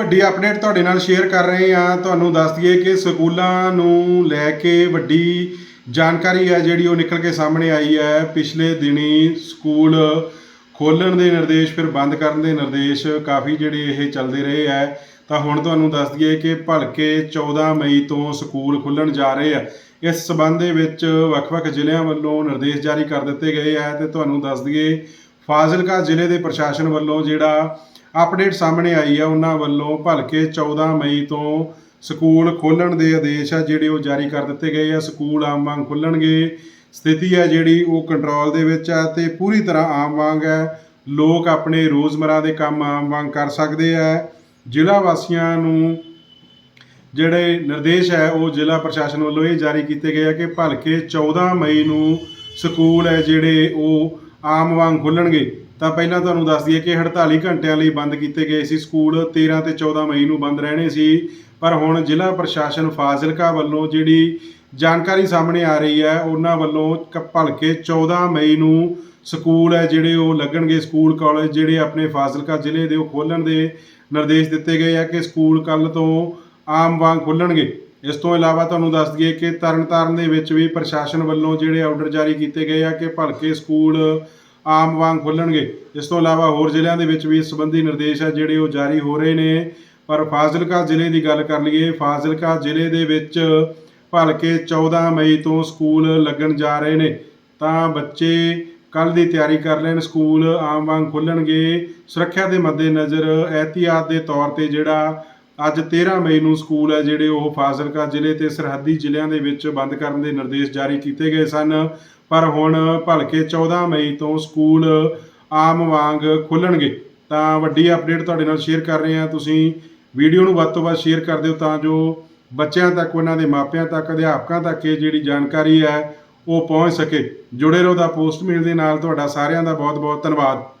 ਵੱਡੀ ਅਪਡੇਟ ਤੁਹਾਡੇ ਨਾਲ ਸ਼ੇਅਰ ਕਰ ਰਹੇ ਹਾਂ। ਤੁਹਾਨੂੰ ਦੱਸ ਦਈਏ ਕਿ ਸਕੂਲਾਂ ਨੂੰ ਲੈ ਕੇ ਵੱਡੀ ਜਾਣਕਾਰੀ ਹੈ ਜਿਹੜੀ ਉਹ ਨਿਕਲ ਕੇ ਸਾਹਮਣੇ ਆਈ ਹੈ। ਪਿਛਲੇ ਦਿਨੀ ਸਕੂਲ ਖੋਲਣ ਦੇ ਨਿਰਦੇਸ਼, ਫਿਰ ਬੰਦ ਕਰਨ ਦੇ ਨਿਰਦੇਸ਼ ਕਾਫੀ ਜਿਹੜੇ ਇਹ ਚੱਲਦੇ ਰਹੇ ਹੈ। ਤਾਂ ਹੁਣ ਤੁਹਾਨੂੰ ਦੱਸ ਦਈਏ ਕਿ ਭਲਕੇ 14 ਮਈ ਤੋਂ ਸਕੂਲ ਖੁੱਲਣ ਜਾ ਰਹੇ ਆ ਇਸ ਸਬੰਧ ਦੇ ਵਿੱਚ ਵੱਖ-ਵੱਖ ਜ਼ਿਲ੍ਹਿਆਂ ਵੱਲੋਂ ਨਿਰਦੇਸ਼ ਜਾਰੀ ਕਰ ਦਿੱਤੇ ਗਏ ਆ ਤੇ ਤੁਹਾਨੂੰ ਦੱਸ ਦਈਏ, ਫਾਜ਼ਿਲਕਾ ਜ਼ਿਲ੍ਹੇ ਦੇ ਪ੍ਰਸ਼ਾਸਨ ਵੱਲੋਂ ਜਿਹੜਾ ਅਪਡੇਟ ਸਾਹਮਣੇ ਆਈ ਹੈ ਉਹਨਾਂ ਵੱਲੋਂ ਭਲਕੇ 14 ਮਈ ਤੋਂ ਸਕੂਲ ਖੋਲਣ ਦੇ ਆਦੇਸ਼ ਆ ਜਿਹੜੇ ਉਹ ਜਾਰੀ ਕਰ ਦਿੱਤੇ ਗਏ ਆ। ਸਕੂਲ ਆਮ ਵਾਂਗ ਖੁੱਲਣਗੇ ਸਥਿਤੀ ਹੈ ਜਿਹੜੀ ਉਹ ਕੰਟਰੋਲ ਦੇ ਵਿੱਚ ਆ ਤੇ ਪੂਰੀ ਤਰ੍ਹਾਂ ਆਮ ਵਾਂਗ ਹੈ ਲੋਕ ਆਪਣੇ ਰੋਜ਼ਮਰਾ ਦੇ ਕੰਮ ਆਮ ਵਾਂਗ ਕਰ ਸਕਦੇ ਆ। ਜ਼ਿਲ੍ਹਾ ਵਾਸੀਆਂ ਨੂੰ ਜਿਹੜੇ ਨਿਰਦੇਸ਼ ਹੈ ਉਹ ਜ਼ਿਲ੍ਹਾ ਪ੍ਰਸ਼ਾਸਨ ਵੱਲੋਂ ਇਹ ਜਾਰੀ ਕੀਤੇ ਗਏ ਆ ਕਿ ਭਲਕੇ 14 ਮਈ ਨੂੰ ਸਕੂਲ ਹੈ ਜਿਹੜੇ ਉਹ ਆਮ ਵਾਂਗ ਖੁੱਲਣਗੇ, ਤਾਂ ਪਹਿਲਾਂ ਤੁਹਾਨੂੰ ਦੱਸ ਦਈਏ ਕਿ 48 ਘੰਟਿਆਂ ਲਈ ਬੰਦ ਕੀਤੇ ਗਏ ਸੀ ਸਕੂਲ 13 ਤੇ 14 ਮਈ ਨੂੰ ਬੰਦ ਰਹਿਣੇ ਸੀ। ਪਰ ਹੁਣ ਜ਼ਿਲ੍ਹਾ ਪ੍ਰਸ਼ਾਸਨ ਫਾਜ਼ਿਲਕਾ ਵੱਲੋਂ ਜਿਹੜੀ ਜਾਣਕਾਰੀ ਸਾਹਮਣੇ ਆ ਰਹੀ ਹੈ, ਉਹਨਾਂ ਵੱਲੋਂ ਕ- ਭਲਕੇ 14 ਮਈ ਨੂੰ ਸਕੂਲ ਹੈ ਜਿਹੜੇ ਉਹ ਲੱਗਣਗੇ ਸਕੂਲ ਕਾਲਜ, ਜਿਹੜੇ ਆਪਣੇ ਫਾਜ਼ਿਲਕਾ ਜ਼ਿਲ੍ਹੇ ਦੇ ਉਹ ਖੋਲਣ ਦੇ ਨਿਰਦੇਸ਼ ਦਿੱਤੇ ਗਏ ਆ ਕਿ ਸਕੂਲ ਕੱਲ ਤੋਂ ਆਮ ਵਾਂਗ ਖੁੱਲਣਗੇ। ਇਸ ਤੋਂ ਇਲਾਵਾ ਤੁਹਾਨੂੰ ਦੱਸ ਦਈਏ ਕਿ ਤਰਨਤਾਰਨ ਦੇ ਵਿੱਚ ਵੀ ਪ੍ਰਸ਼ਾਸਨ ਵੱਲੋਂ ਜਿਹੜੇ ਆਰਡਰ ਜਾਰੀ ਕੀਤੇ ਗਏ ਆ ਕਿ ਭਲਕੇ ਸਕੂਲ ਆਮ ਵਾਂਗ ਖੁੱਲਣਗੇ। ਇਸ ਤੋਂ ਇਲਾਵਾ ਹੋਰ ਜ਼ਿਲ੍ਹਿਆਂ ਦੇ ਵਿੱਚ ਵੀ ਇਸ ਸੰਬੰਧੀ ਨਿਰਦੇਸ਼ ਆ ਜਿਹੜੇ ਉਹ ਜਾਰੀ ਹੋ ਰਹੇ ਨੇ। ਪਰ ਫਾਜ਼ਿਲਕਾ ਜ਼ਿਲ੍ਹੇ ਦੀ ਗੱਲ ਕਰ ਲਈਏ, ਫਾਜ਼ਿਲਕਾ ਜ਼ਿਲ੍ਹੇ ਦੇ ਵਿੱਚ ਭਲਕੇ 14 ਮਈ ਤੋਂ ਸਕੂਲ ਲੱਗਣ ਜਾ ਰਹੇ ਨੇ। ਤਾਂ ਬੱਚੇ ਕੱਲ ਦੀ ਤਿਆਰੀ ਕਰ ਲੈਣ, ਸਕੂਲ ਆਮ ਵਾਂਗ ਖੁੱਲਣਗੇ। ਸੁਰੱਖਿਆ ਦੇ ਮੱਦੇਨਜ਼ਰ ਇਹਤਿਆਤ ਦੇ ਤੌਰ ਤੇ ਜਿਹੜਾ ਅੱਜ 13 ਮਈ ਨੂੰ ਸਕੂਲ ਹੈ ਜਿਹੜੇ ਉਹ ਫਾਜ਼ਿਲਕਾ ਜ਼ਿਲ੍ਹੇ ਤੇ ਸਰਹੱਦੀ ਜ਼ਿਲ੍ਹਿਆਂ ਦੇ ਵਿੱਚ ਬੰਦ ਕਰਨ ਦੇ ਨਿਰਦੇਸ਼ ਜਾਰੀ ਕੀਤੇ ਗਏ ਸਨ। ਪਰ ਹੁਣ ਭਲਕੇ 14 ਮਈ ਤੋਂ ਸਕੂਲ ਆਮ ਵਾਂਗ ਖੁੱਲਣਗੇ। ਤਾਂ ਵੱਡੀ ਅਪਡੇਟ ਤੁਹਾਡੇ ਨਾਲ ਸ਼ੇਅਰ ਕਰ ਰਹੇ ਹਾਂ। ਤੁਸੀਂ ਵੀਡੀਓ ਨੂੰ ਵੱਧ ਤੋਂ ਵੱਧ ਸ਼ੇਅਰ ਕਰ ਦਿਓ ਤਾਂ ਜੋ ਬੱਚਿਆਂ ਤੱਕ, ਉਹਨਾਂ ਦੇ ਮਾਪਿਆਂ ਤੱਕ, ਅਧਿਆਪਕਾਂ ਤੱਕ ਇਹ ਜਿਹੜੀ ਜਾਣਕਾਰੀ ਹੈ ਉਹ ਪਹੁੰਚ ਸਕੇ। ਜੁੜੇ ਰਹੋ ਦਾ ਪੋਸਟ ਮੇਲ ਦੇ ਨਾਲ। ਤੁਹਾਡਾ ਸਾਰਿਆਂ ਦਾ ਬਹੁਤ ਬਹੁਤ ਧੰਨਵਾਦ।